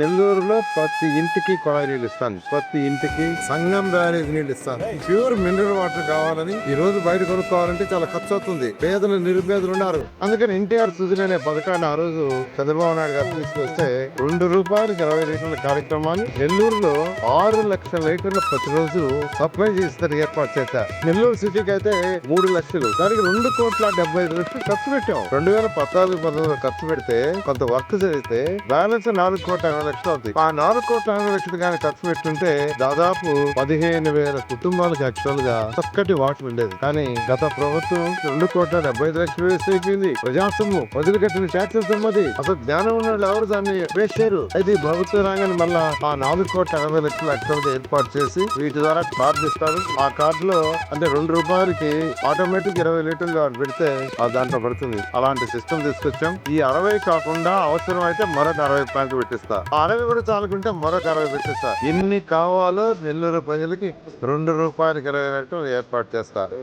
నెల్లూరులో ప్రతి ఇంటికి కొళాయి నీళ్ళు ఇస్తాను. ప్రతి ఇంటికి సంగం బ్యారేజ్ నీళ్ళు ఇస్తాను. ప్యూర్ మినరల్ వాటర్ కావాలని ఈ రోజు బయట కొనుక్కోవాలంటే చాలా ఖర్చు అవుతుంది. పేదలు నిరుపేదలు ఉన్నారు. అందుకని ఎన్టీఆర్ సుజన్ అనే పథకాన్ని ఆ రోజు చంద్రబాబు నాయుడు గారు తీసుకొస్తే రెండు రూపాయలకి ఇరవై లీటర్ల కార్యక్రమాన్ని నెల్లూరులో ఆరు లక్షల లీటర్లు ప్రతిరోజు సప్లై చేస్తారు ఏర్పాటు చేశారు. నెల్లూరు సిటీకి అయితే మూడు లక్షలు. దానికి రెండు కోట్ల డెబ్బై ఐదు లక్షలు ఖర్చు పెట్టాం. రెండు వేల పద్నాలుగు పంతొమ్మిది ఖర్చు పెడితే కొంత వర్క్ జరిగితే బ్యాలెన్స్ నాలుగు కోట్ల ఎనభై లక్షలు అవుతుంది ఆ నాలుగు కోట్ల ఎనభై లక్షలు కానీ ఖర్చు పెట్టుంటే దాదాపు పదిహేను వేల కుటుంబాలకు యాక్చువల్గా చక్కటి వాటర్ ఉండేది. కానీ గత ప్రభుత్వం రెండు కోట్ల డెబ్బై ఐదు లక్షలు వేస్ట్ అయిపోయింది. ప్రజాసొమ్ము ప్రజలు కట్టిన ట్యాక్సెస్ సొమ్మది అసలు జ్ఞానం ఉన్న వాళ్ళు ఎవరు దాన్ని వేస్ట్ అయితే ప్రభుత్వ ప్రభుత్వం మళ్ళా ఆ నాలుగు కోట్ల ఎనభై లక్షల యాక్చువల్గా ఏర్పాటు చేసి వీటి ద్వారా కార్డు ఇస్తారు. ఆ కార్డులో అంటే రెండు రూపాయలకి ఆటోమేటిక్ ఇరవై లీటర్లు కార్డు పెడితే ఆ దాంట్లో పడుతుంది. అలాంటి సిస్టమ్ తీసుకొచ్చాం. ఈ అరవై కాకుండా అవసరం అయితే మరొక అరవై ప్లాంట్ పెట్టిస్తా. అరవై కూడా చాలుకుంటే మరొక అరవై పెట్టిస్తా ఎన్ని కావాలో నెల్లూరు ప్రజలకి రెండు రూపాయలకి ఇరవై ఏర్పాటు చేస్తారు